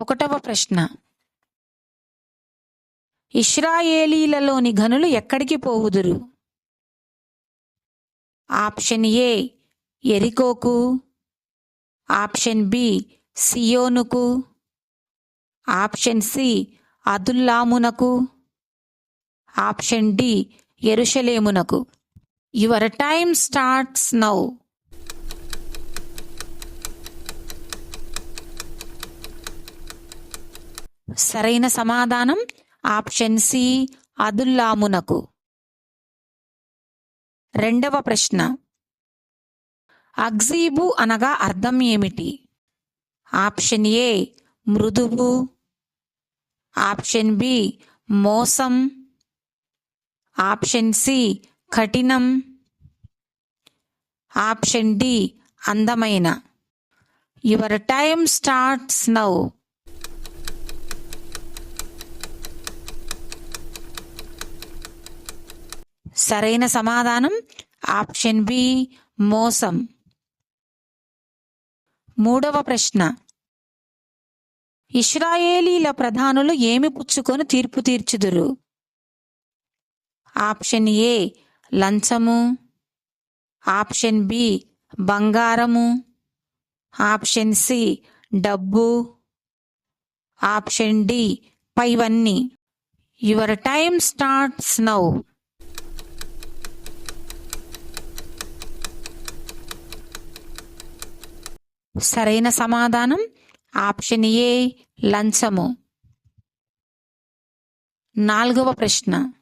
ఒకటవ ప్రశ్న. ఇస్రాయేలీలలోని ఘనులు ఎక్కడికి పోవుదురు? ఆప్షన్ ఏ ఎరికోకు. ఆప్షన్ బి సియోనుకు. ఆప్షన్ సి అదుల్లామునకు. ఆప్షన్ డి ఎరుషలేమునకు. యువర్ టైమ్ స్టార్ట్స్ నౌ సరైన సమాధానం ఆప్షన్ సి అదుల్లామునకు. రెండవ ప్రశ్న. అగ్జీబు అనగా అర్థం ఏమిటి? ఆప్షన్ ఏ మృదువు. ఆప్షన్ బి మోసం. ఆప్షన్ సి కఠినం. ఆప్షన్ డి అందమైన. Your time starts now. సరైన సమాధానం? ఆప్షన్ బి మోసం. మూడవ ప్రశ్న. ఇస్రాయేలీల ప్రధానులు ఏమి పుచ్చుకొని తీర్పు తీర్చుదురు? ఆప్షన్ ఏ లంచము. ఆప్షన్ బి బంగారము. ఆప్షన్ సి డబ్బు. ఆప్షన్ డి పైవన్నీ. Your time starts now. సరైన సమాధానం? ఆప్షన్ ఏ లంచము. నాలుగవ ప్రశ్న.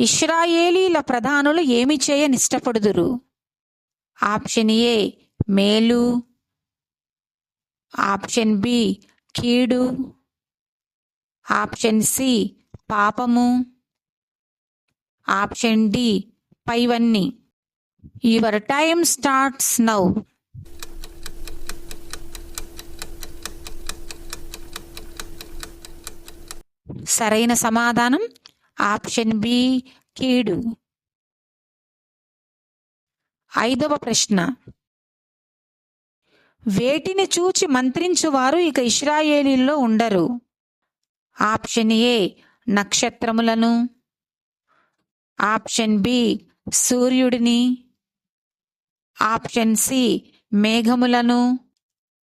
ఇష్రాయేలీల ప్రధానులు ఏమి చేయనిష్టపడుదురు? ఆప్షన్ ఏ మేలు. ఆప్షన్ బి కీడు. ఆప్షన్ సి పాపము. ఆప్షన్ డి పైవన్నీ. Your time starts now. సరైన సమాధానం? ఆప్షన్ బి కీడు. ఐదవ ప్రశ్న. వేటిని చూచి మంత్రించువారు ఇక ఇస్రాయేలీల్లో ఉండరు. ఆప్షన్ ఏ నక్షత్రములను. ఆప్షన్ బి సూర్యుడిని. ఆప్షన్ సి మేఘములను.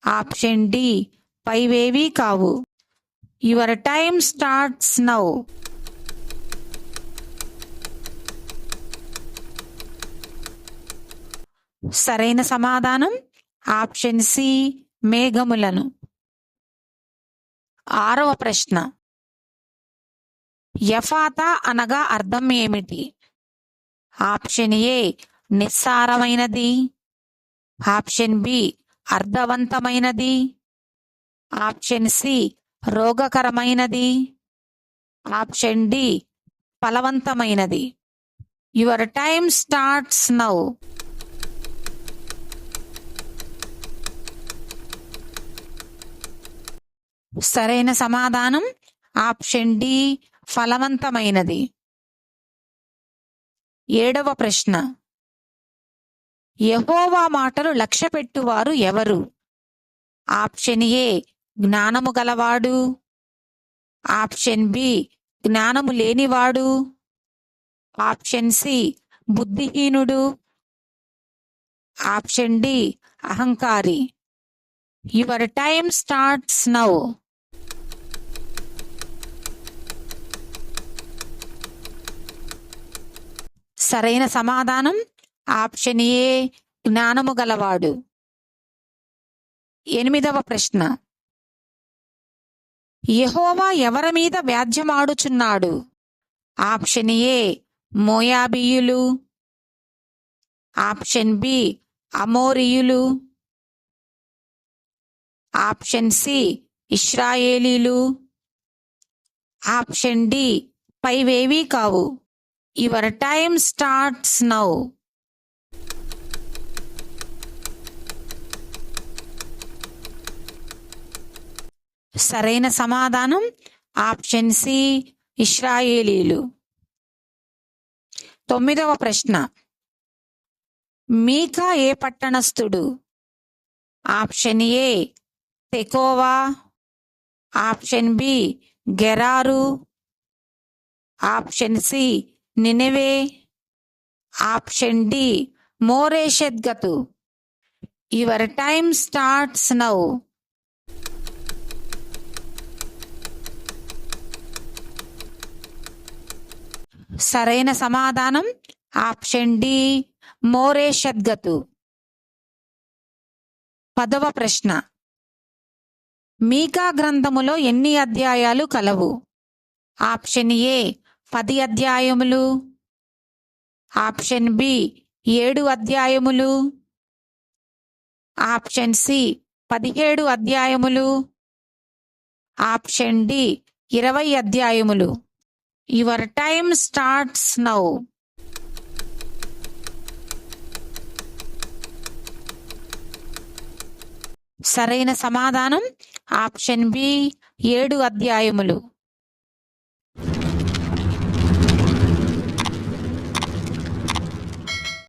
ఆప్షన్ డి పైవేవీ కావు. యువర్ టైమ్ స్టార్ట్స్ నౌ సరైన సమాధానం? ఆప్షన్ సి మేఘములను. ఆరవ ప్రశ్న. యఫాత అనగా అర్థం ఏమిటి? ఆప్షన్ ఏ నిస్సారమైనది. ఆప్షన్ బి అర్థవంతమైనది. ఆప్షన్ సి రోగకరమైనది ఆప్షన్ డి ఫలవంతమైనది. యువర్ టైమ్ స్టార్ట్స్ నౌ సరైన సమాధానం ఆప్షన్ డి ఫలవంతమైనది. ఏడవ ప్రశ్న. యహోవా మాటలు లక్ష్యపెట్టువారు ఎవరు? ఆప్షన్ ఏ జ్ఞానము గలవాడు. ఆప్షన్ బి జ్ఞానము లేనివాడు. ఆప్షన్ సి బుద్ధిహీనుడు. Option D అహంకారి. Your time starts now. సరైన సమాధానం ఆప్షన్ ఏ జ్ఞానము గలవాడు. ఎనిమిదవ ప్రశ్న. యహోవా ఎవరి మీద వ్యాధ్యమాడుచున్నాడు ఆప్షన్ ఏ మోయాబియులు. ఆప్షన్ బి అమోరియులు. ఆప్షన్ సి ఇస్రాయేలీలు ఆప్షన్ డి పైవేవీ కావు. యువర్ టైమ్ స్టార్ట్స్ నౌ సరైన సమాధానం? ఆప్షన్ సి ఇస్రాయేలీలు తొమ్మిదవ ప్రశ్న. మీకా ఏ పట్టణస్థుడు? ఆప్షన్ ఏ తెకోవా. ఆప్షన్ బి గెరారు. ఆప్షన్ సి నినెవే. ఆప్షన్ డి మోరేషద్గతు. యువర్ టైమ్ స్టార్ట్స్ నౌ సరైన సమాధానం? ఆప్షన్ డి మోరేషద్గతు పదవ ప్రశ్న. మీకా గ్రంథములో ఎన్ని అధ్యాయాలు కలవు? ఆప్షన్ ఏ పది అధ్యాయములు. ఆప్షన్ బి ఏడు అధ్యాయములు. ఆప్షన్ సి పదిహేడు అధ్యాయములు. ఆప్షన్ డి ఇరవై అధ్యాయములు. యువర్ టైమ్ స్టార్ట్స్ నౌ సరైన సమాధానం ఆప్షన్ బి ఏడు అధ్యాయములు.